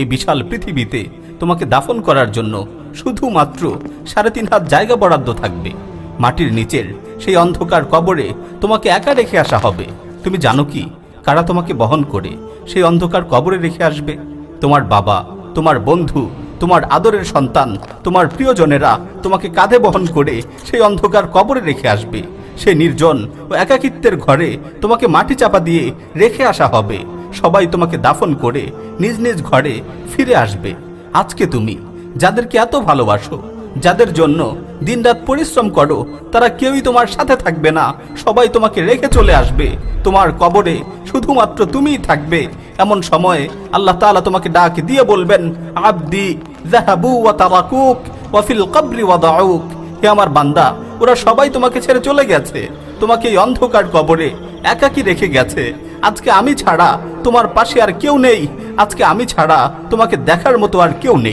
এই বিশাল পৃথিবীতে তোমাকে দাফন করার জন্য শুধুমাত্র সাড়ে তিন হাত জায়গা বরাদ্দ থাকবে। মাটির নিচের সেই অন্ধকার কবরে তোমাকে একা রেখে আসা হবে। তুমি জানো কি? কারা তোমাকে বহন করে সেই অন্ধকার কবরে রেখে আসবে? তোমার বাবা, তোমার বন্ধু, তোমার আদরের সন্তান, তোমার প্রিয়জনেরা তোমাকে কাঁধে বহন করে সেই অন্ধকার কবরে রেখে আসবে। সে নির্জন ও একাকিত্বের ঘরে তোমাকে মাটি চাপা দিয়ে রেখে আসা হবে। সবাই তোমাকে দাফন করে নিজ নিজ ঘরে ফিরে আসবে। আজকে তুমি, যাদেরকে এত ভালোবাসো, যাদের জন্য দিনরাত পরিশ্রম করো, তারা কেউই তোমার সাথে থাকবে না। সবাই তোমাকে রেখে চলে আসবে। তোমার কবরে শুধুমাত্র তুমিই থাকবে। এমন সময়ে আল্লাহ তাআলা তোমাকে ডাক দিয়ে বলবেন, আব্দি, যাহাবু ওয়া তারাকুক ওয়া কবরি ওয়াদাউক হে আমার বান্দা, ওরা সবাই তোমাকে ছেড়ে চলে গেছে। তোমাকে এই অন্ধকার কবরে একাকি রেখে গেছে। আজকে আমি ছাড়া তোমার পাশে আর কেউ নেই। আজকে আমি ছাড়া তোমাকে দেখার মতো আর কেউ নেই।